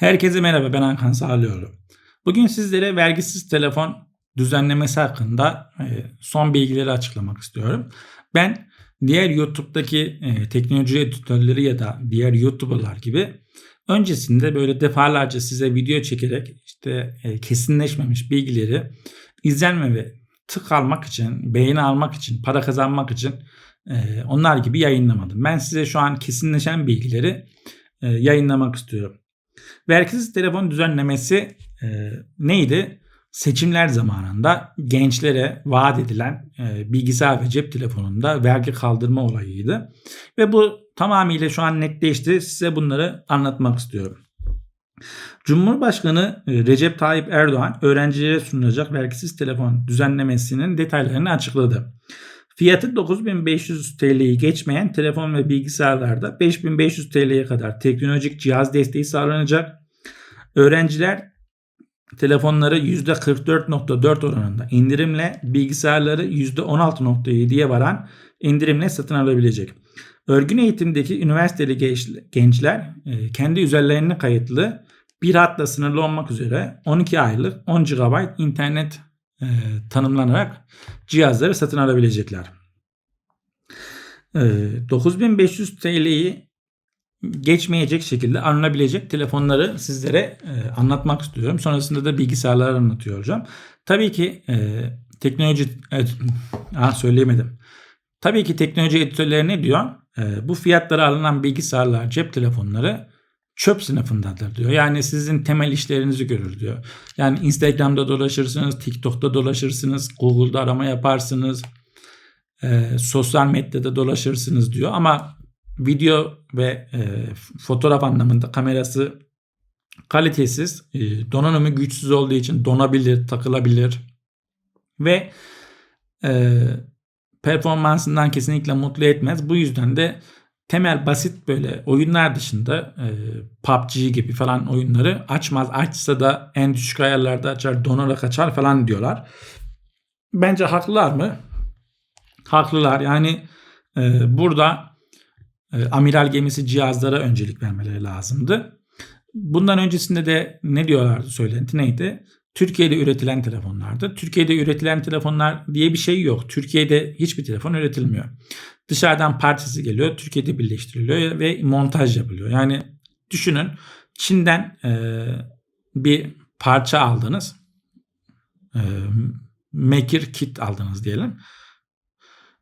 Herkese merhaba ben Hakan Sağlıoğlu. Bugün sizlere vergisiz telefon düzenlemesi hakkında e, son bilgileri açıklamak istiyorum. Ben diğer YouTube'daki e, teknoloji editörleri ya da diğer YouTuber'lar gibi öncesinde böyle defalarca size video çekerek işte e, kesinleşmemiş bilgileri izlenme ve tık almak için, beğeni almak için, para kazanmak için onlar gibi yayınlamadım. Ben size şu an kesinleşen bilgileri yayınlamak istiyorum. Vergisiz telefon düzenlemesi e, neydi? Seçimler zamanında gençlere vaat edilen e, bilgisayar ve cep telefonunda vergi kaldırma olayıydı. Ve bu tamamıyla şu an netleşti. Size bunları anlatmak istiyorum. Cumhurbaşkanı e, Recep Tayyip Erdoğan öğrencilere sunulacak vergisiz telefon düzenlemesinin detaylarını açıkladı. Fiyatı 9500 TL'yi geçmeyen telefon ve bilgisayarlarda 5500 TL'ye kadar teknolojik cihaz desteği sağlanacak. Öğrenciler telefonları %44.4 oranında indirimle bilgisayarları %16.7'ye varan indirimle satın alabilecek. Örgün eğitimdeki üniversiteli gençler e, kendi üzerlerine kayıtlı bir hatla sınırlı olmak üzere 12 aylık 10 GB internet e, tanımlanarak cihazları satın alabilecekler. E, 9500 TL'yi geçmeyecek şekilde alınabilecek telefonları sizlere e, anlatmak istiyorum. Sonrasında da bilgisayarları anlatıyor. Tabii ki e, teknoloji evet, ah, söyleyemedim. Tabii ki teknoloji editörleri ne diyor? E, bu fiyatlara alınan bilgisayarlar, cep telefonları çöp sınıfındadır diyor. Yani sizin temel işlerinizi görür diyor. Yani Instagram'da dolaşırsınız, TikTok'ta dolaşırsınız, Google'da arama yaparsınız, e, sosyal medyada dolaşırsınız diyor. Ama video ve e, fotoğraf anlamında kamerası kalitesiz, e, donanımı güçsüz olduğu için donabilir, takılabilir ve e, performansından kesinlikle mutlu etmez. Bu yüzden de temel basit böyle oyunlar dışında e, PUBG gibi falan oyunları açmaz. Açsa da en düşük ayarlarda açar, donarak açar falan diyorlar. Bence haklılar mı? Haklılar. Yani e, burada e, amiral gemisi cihazlara öncelik vermeleri lazımdı. Bundan öncesinde de ne diyorlardı söylenti neydi? Türkiye'de üretilen telefonlardı. Türkiye'de üretilen telefonlar diye bir şey yok. Türkiye'de hiçbir telefon üretilmiyor. Dışarıdan parçası geliyor, Türkiye'de birleştiriliyor ve montaj yapılıyor. Yani düşünün Çin'den e, bir parça aldınız. E, maker kit aldınız diyelim.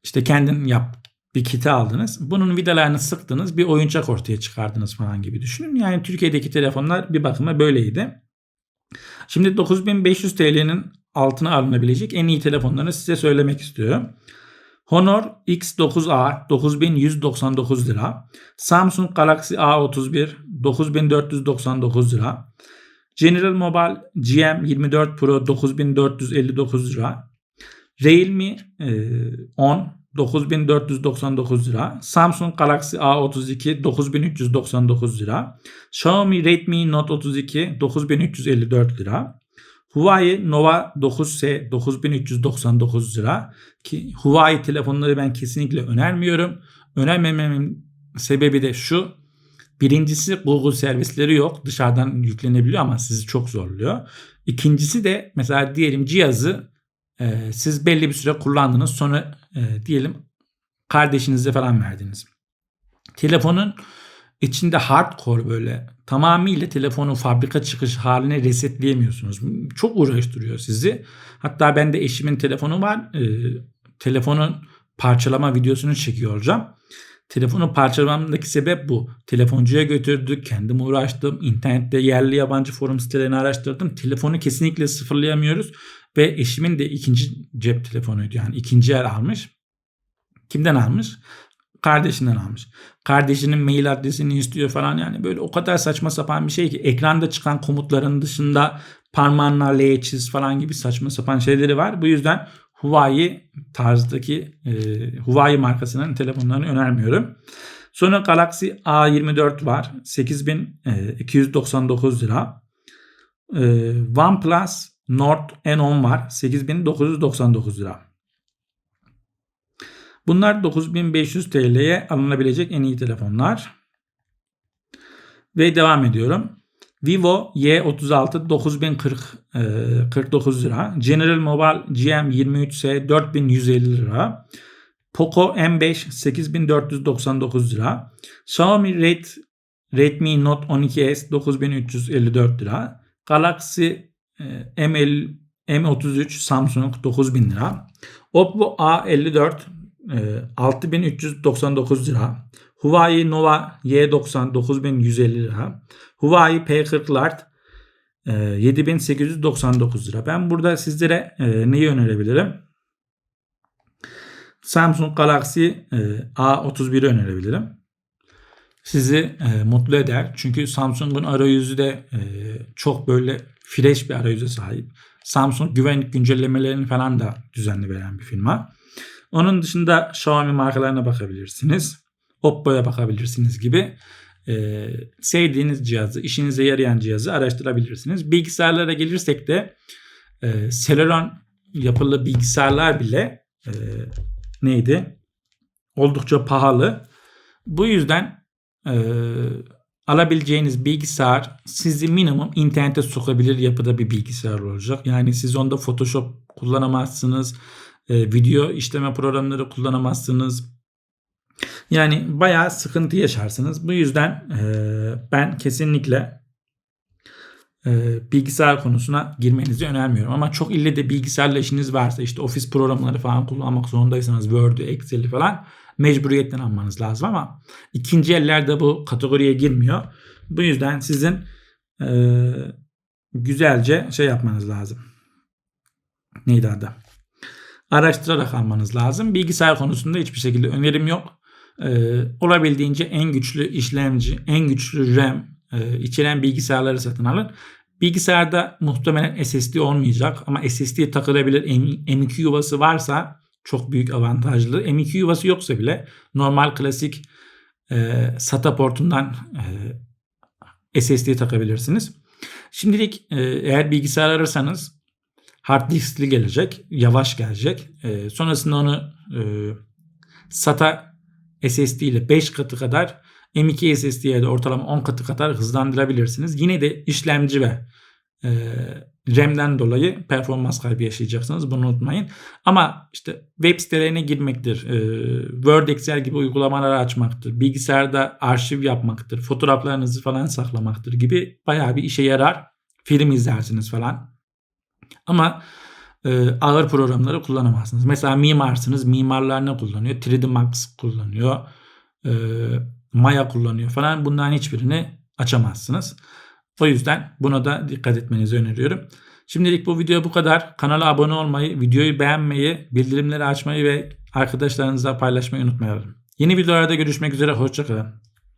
İşte kendin yap bir kiti aldınız. Bunun vidalarını sıktınız. Bir oyuncak ortaya çıkardınız falan gibi düşünün. Yani Türkiye'deki telefonlar bir bakıma böyleydi. Şimdi 9500 TL'nin altına alınabilecek en iyi telefonlarını size söylemek istiyorum. Honor X9A 9199 lira. Samsung Galaxy A31 9499 lira. General Mobile GM24 Pro 9459 lira. Realme 10 9499 lira. Samsung Galaxy A32 9399 lira. Xiaomi Redmi Note 32 9354 lira. Huawei Nova 9S 9399 lira ki Huawei telefonları ben kesinlikle önermiyorum. Önermememin sebebi de şu. Birincisi Google servisleri yok. Dışarıdan yüklenebiliyor ama sizi çok zorluyor. İkincisi de mesela diyelim cihazı e, siz belli bir süre kullandınız. Sonra e, diyelim kardeşinize falan verdiniz. Telefonun içinde hardcore böyle tamamıyla telefonun fabrika çıkış haline resetleyemiyorsunuz. Çok uğraştırıyor sizi. Hatta ben de eşimin telefonu var. E, telefonun parçalama videosunu çekiyor olacağım. Telefonun parçalamamdaki sebep bu. Telefoncuya götürdük, kendim uğraştım, internette yerli yabancı forum sitelerini araştırdım. Telefonu kesinlikle sıfırlayamıyoruz ve eşimin de ikinci cep telefonuydu yani ikinci el almış. Kimden almış? Kardeşinden almış. Kardeşinin mail adresini istiyor falan yani böyle o kadar saçma sapan bir şey ki ekranda çıkan komutların dışında parmağınla L çiz falan gibi saçma sapan şeyleri var. Bu yüzden Huawei tarzdaki e, Huawei markasının telefonlarını önermiyorum. Sonra Galaxy A24 var. 8299 lira. E, OnePlus Nord N10 var. 8999 lira. Bunlar 9500 TL'ye alınabilecek en iyi telefonlar. Ve devam ediyorum. Vivo Y36 9040 e, 49 lira. General Mobile GM23S 4150 lira. Poco M5 8499 lira. Xiaomi Red Redmi Note 12S 9354 lira. Galaxy e, ML M33 Samsung 9000 lira. Oppo A54 e, 6399 lira. Huawei Nova Y90 9150 lira. Huawei P40 Lite e, 7899 lira. Ben burada sizlere e, neyi önerebilirim? Samsung Galaxy e, A31'i önerebilirim. Sizi e, mutlu eder. Çünkü Samsung'un arayüzü de e, çok böyle fresh bir arayüze sahip. Samsung güvenlik güncellemelerini falan da düzenli veren bir firma. Onun dışında Xiaomi markalarına bakabilirsiniz. Oppo'ya bakabilirsiniz gibi e, sevdiğiniz cihazı, işinize yarayan cihazı araştırabilirsiniz. Bilgisayarlara gelirsek de e, Celeron yapılı bilgisayarlar bile e, neydi? Oldukça pahalı. Bu yüzden e, alabileceğiniz bilgisayar sizi minimum internete sokabilir yapıda bir bilgisayar olacak. Yani siz onda Photoshop kullanamazsınız. E, video işleme programları kullanamazsınız. Yani bayağı sıkıntı yaşarsınız. Bu yüzden e, ben kesinlikle bilgisayar konusuna girmenizi önermiyorum. Ama çok ille de bilgisayarla işiniz varsa işte ofis programları falan kullanmak zorundaysanız Word'ü, Excel'i falan mecburiyetten almanız lazım ama ikinci ellerde bu kategoriye girmiyor. Bu yüzden sizin e, güzelce şey yapmanız lazım. Neydi adı? Araştırarak almanız lazım. Bilgisayar konusunda hiçbir şekilde önerim yok. Ee, olabildiğince en güçlü işlemci, en güçlü RAM e, içeren bilgisayarları satın alın. Bilgisayarda muhtemelen SSD olmayacak ama SSD takılabilir M2 yuvası varsa çok büyük avantajlı. M2 yuvası yoksa bile normal klasik e, SATA portundan e, SSD takabilirsiniz. Şimdilik e, eğer bilgisayar ararsanız hard diskli gelecek, yavaş gelecek. E, sonrasında onu e, SATA SSD ile 5 katı kadar M2 SSD'ye de ortalama 10 katı kadar hızlandırabilirsiniz. Yine de işlemci ve e, RAM'den dolayı performans kaybı yaşayacaksınız. Bunu unutmayın. Ama işte web sitelerine girmektir, e, Word, Excel gibi uygulamaları açmaktır, bilgisayarda arşiv yapmaktır, fotoğraflarınızı falan saklamaktır gibi bayağı bir işe yarar. Film izlersiniz falan. Ama e, ağır programları kullanamazsınız. Mesela mimarsınız. Mimarlar ne kullanıyor? 3D Max kullanıyor. E, Maya kullanıyor falan. Bunların hiçbirini açamazsınız. O yüzden buna da dikkat etmenizi öneriyorum. Şimdilik bu video bu kadar. Kanala abone olmayı, videoyu beğenmeyi, bildirimleri açmayı ve arkadaşlarınızla paylaşmayı unutmayalım. Yeni videolarda görüşmek üzere. Hoşçakalın.